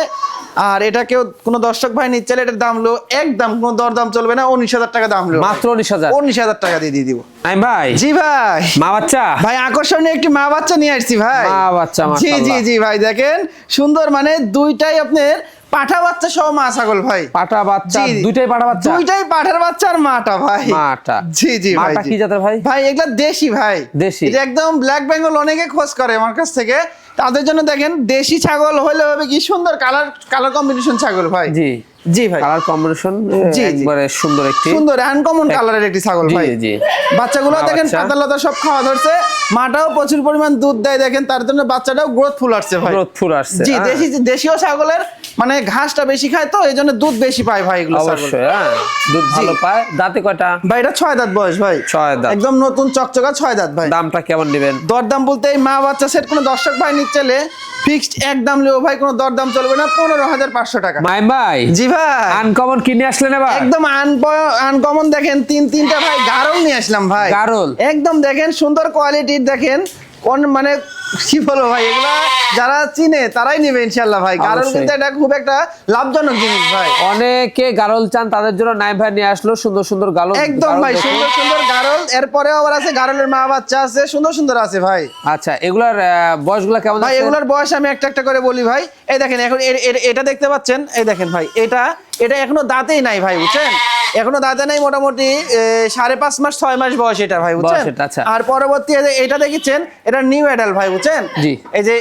আর এটা কেউ কোনো দর্শক ভাই নিচ্ছে এটার দাম লো একদম কোনো দর দাম চলবে না উনিশ হাজার টাকা দাম লো মাত্র উনিশ হাজার। উনিশ হাজার টাকা দিয়ে দিয়ে দিব। নাই ভাই। জি ভাই। মা বাচ্চা? ভাই আকর্ষণীয় একটি মা বাচ্চা নিয়ে আসছি ভাই। মা বাচ্চা, জি জি জি ভাই দেখেন সুন্দর মানে দুইটাই আপনার পাঠা বাচ্চা সহ মা ছাগল ভাই। পাঠা বাচ্চা। দুইটাই পাঠা বাচ্চা? দুইটাই পাঠার বাচ্চা আর মাটা ভাই। মাটা। জি জি ভাই মাটা কি জাতের ভাই? ভাই এগুলা দেশি ভাই। দেশি। এটা একদম ব্ল্যাক বেঙ্গল অনেকে খোঁজ করে আমার কাছ থেকে। তাদের জন্য দেখেন দেশি ছাগল হলে হবে কি সুন্দর কালার কালার কম্বিনেশন ছাগল ভাই। জি। জি ভাই। কালার কম্বিনেশন জি। একবারে সুন্দর একটি সুন্দর আনকমন কালারের একটি ছাগল ভাই। জি। বাচ্চাগুলো দেখেন বাচ্চা। পাতা লতা সব খাওয়া ধরছে মাটাও প্রচুর পরিমাণ দুধ দেয় দেখেন তার জন্য বাচ্চাটাও গ্রোথ ফুল আসছে ভাই। গ্রোথ ফুল আসছে জি হ্যাঁ। দেশি দেশীয় ছাগলের মানে ঘাসটা বেশি খায় তো এই জন্য দুধ বেশি পায় ভাই এগুলো অবশ্যই হ্যাঁ। দুধ ভালো পায়। দাঁতে কয়টা? ভাই এটা ছয় দাঁত বয়স ভাই। ছয় দাঁত। একদম নতুন চকচকা ছয় দাঁত ভাই। দামটা কেমন নেবেন? দরদাম বলতে এই মা বাচ্চা সেট কোনো দর্শক ভাই নিচ্ছে ফিক্সড একদম লেও ভাই কোনো দরদাম চলবে না পনেরো হাজার পাঁচশো টাকা। মাই ভাই জি ভাই। আনকমন কিনে আসলেন না একদম আনকমন দেখেন তিন তিনটা ভাই গারল নিয়ে আসলাম ভাই। গারল? একদম দেখেন সুন্দর কোয়ালিটির দেখেন মানে কি বলব ভাই এগুলা যারা চিনে তারাই নেবে ইনশাল্লাহ ভাই। গারল কিন্তু এটা খুব একটা লাভজনক জিনিস ভাই। অনেকে গারল চান তাদের জন্য নাই ভাই নিয়ে আসলো সুন্দর সুন্দর গারল একদম ভাই সুন্দর সুন্দর গারল এরপরেও আবার আছে গারলের মা বাচ্চা আছে সুন্দর সুন্দর আছে ভাই। আচ্ছা এগুলার বয়সগুলা কেমন ভাই এগুলার বয়স আমি একটা একটা করে বলি ভাই। এই দেখেন এখন এটা দেখতে পাচ্ছেন? এই দেখেন ভাই এটা এটা এখনও দাঁতেই নাই ভাই বুঝছেন? এখনও দাঁতে নাই মোটামুটি সাড়ে পাঁচ মাস ছয় মাস বয়স এটা ভাই বুঝছেন? আচ্ছা। আর পরবর্তী এটা দেখেছেন এটা নিউ অ্যাডাল ভাই বুঝছেন। এই যে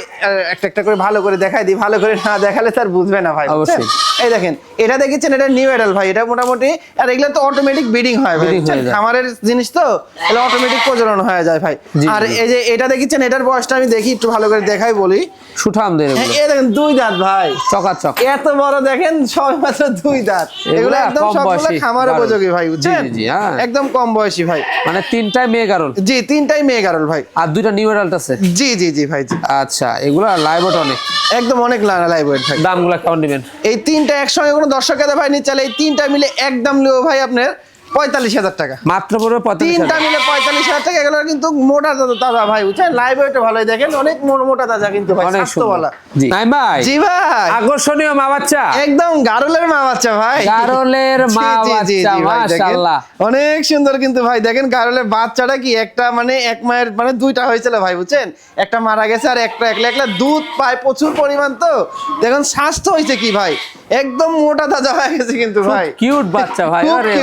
একটা একটা করে ভালো করে দেখাই দিই ভালো করে না দেখালে তার বুঝবে না ভাই অবশ্যই। এই দেখেন এটা দেখেছেন এটা নিউ অ্যাডাল ভাই এটা মোটামুটি আর এগুলো তো অটোমেটিক ব্রিডিং হয় ভাই? খামারের জিনিস তো এটা অটোমেটিক প্রজনন হয়ে যায় ভাই। আর এই যে এটা দেখেছেন এটার বয়সটা আমি দেখি একটু ভালো করে দেখাই বলি। সুঠাম হ্যাঁ, দেখেন দুই দাঁত ভাই। চকাচক। এত বড় দেখেন সব মাত্র দুই দাঁত। এগুলো একদম সবগুলো খামার উপযোগী ভাই বুঝছেন? হ্যাঁ। একদম কম বয়সী ভাই। মানে তিনটাই মেয়ে গারল? জি তিনটাই মেয়ে গারল ভাই। আর দুইটা নিউ অ্যাডাল্ট আছে? জি জি জি ভাই আচ্ছা এগুলা লাইভ অনেক একদম অনেক লাইভ ওয়েট ভাই। দামগুলো কেমন নেবেন এই তিনটা একসঙ্গে কোনো দর্শক ভাই নিচ্ছে এই তিনটা মিলে একদম লিও ভাই আপনার। পঁয়তাল্লিশ হাজার টাকা। মাত্র পড়বে তিনটা। মিলে পঁয়তাল্লিশ হাজার টাকা এগুলো কিন্তু মোটা তাজা- ভাই বুঝছেন? লাইভ ওয়েটে ভালোই দেখেন অনেক মোটা তাজা কিন্তু ভাই স্বাস্থ্যওয়ালা নাই ভাই? জি ভাই। আকর্ষণীয় মা বাচ্চা। একদম গারলের মা বাচ্চা ভাই। গারলের মা বাচ্চা। মাশাআল্লাহ। অনেক সুন্দর কিন্তু ভাই দেখেন গারলের বাচ্চাটা কি একটা মানে এক মায়ের মানে দুইটা হয়েছিল ভাই বুঝছেন? একটা মারা গেছে আর একটা একলা একলা দুধ পায় প্রচুর পরিমাণ তো। দেখুন স্বাস্থ্য হয়েছে কি ভাই? একদম মোটা তাজা হয়ে গেছে কিন্তু ভাই। কিউট বাচ্চা ভাই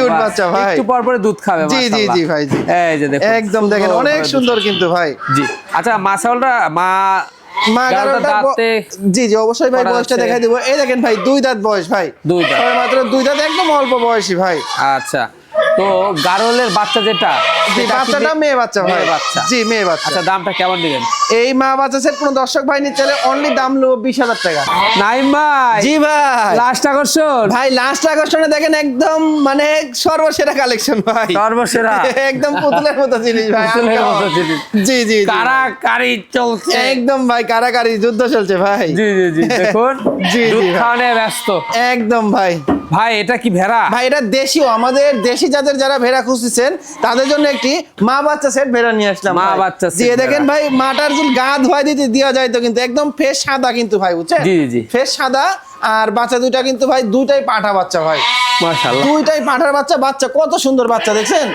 বাহ। বাচ্চা ভাই। একটু পর পরে দুধ খাবে জি জি জি ভাই জি। এই যে দেখুন। একদম দেখেন অনেক সুন্দর কিন্তু ভাই। জি। আচ্ছা মাসাউলটা মা মা জি জি অবশ্যই ভাই বয়সটা দেখাই দিব। এই দেখেন ভাই দুই দাঁত বয়স ভাই। দুই দাঁত। মাত্র দুই দাঁত একদম অল্প বয়সী ভাই। আচ্ছা। তো গারলের বাচ্চা যেটা বাচ্চাটা মেয়ে বাচ্চা ভাই। মেয়ে বাচ্চা। জি মেয়ে বাচ্চা। আচ্ছা দামটা কেমন দিবেন? এই মা বাচ্চা সেট কোনো দর্শক ভাই নিচ্ছে অনলি দাম লো বিশ হাজার টাকা। নাইম ভাই। জি ভাই। লাস্ট আকর্ষণ। ভাই লাস্ট আকর্ষণে দেখেন একদম মানে সর্বসেরা কালেকশন ভাই। সর্বসেরা। একদম পুতুলের মতো জিনিস ভাই পুতুলের মতো জিনিস। জি জি জি। কারাকারি চলছে। একদম ভাই কারা কারাকারি যুদ্ধ চলছে ভাই। জি জি জি দেখুন। জি, দুধ খাওয়ানে ব্যস্ত। একদম ভাই। ভাই এটা কি ভেড়া? ভাই এটা দেশীয় আমাদের দেশি জাতের যারা ভেড়া খুঁজতেছেন তাদের জন্য একটি মা বাচ্চা সেট ভেড়া নিয়ে আসলাম মা বাচ্চা দিয়ে দেখেন ভাই মাটার যদি গা ধোয়াই দিতে দেওয়া যায় তো কিন্তু একদম ফ্রেশ সাদা কিন্তু ভাই বুঝছেন? জি, জি। ফ্রেশ সাদা আর বাচ্চা দুইটা কিন্তু ভাই দুইটাই পাঠা বাচ্চা ভাই। মাশাআল্লাহ। দুইটাই পাঠার বাচ্চা বাচ্চা কত সুন্দর বাচ্চা দেখছেন?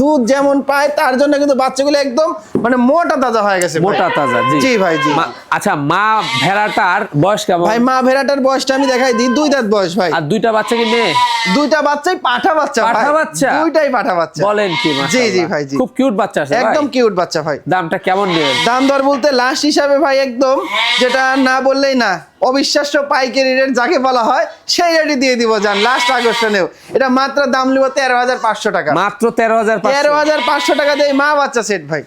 দুধ যেমন পায় তার জন্য কিন্তু বাচ্চাগুলো একদম মানে মোটা তাজা হয়ে গেছে মোটা তাজা জি। জি ভাই জি। আচ্ছা মা ভেড়াটার বয়স কেমন? ভাই মা ভেড়াটার বয়সটা আমি দেখাই দিই দুই দাঁত বয়স ভাই। আর দুইটা বাচ্চা কি মেয়ে? দুইটা বাচ্চাই পাঠা বাচ্চা। পাঠা বাচ্চা? দুইটাই পাঠা বাচ্চা। বলেন কি জি জি ভাই জি। খুব কিউট বাচ্চা আছে একদম একদম কিউট বাচ্চা ভাই। দামটা কেমন নেবেন? দাম দর বলতে লাস্ট হিসাবে ভাই একদম যেটা না বললেই না। অবিশ্বাস্য পাইকারি রেট যাকে বলা হয় সেই রেটই দিয়ে দিব যান লাস্ট আকর্ষণেও এটা মাত্র দাম নিব তেরো হাজার পাঁচশো টাকা। মাত্র তেরো হাজার তেরো হাজার পাঁচশো টাকা দিয়ে মা বাচ্চা সেট ভাই।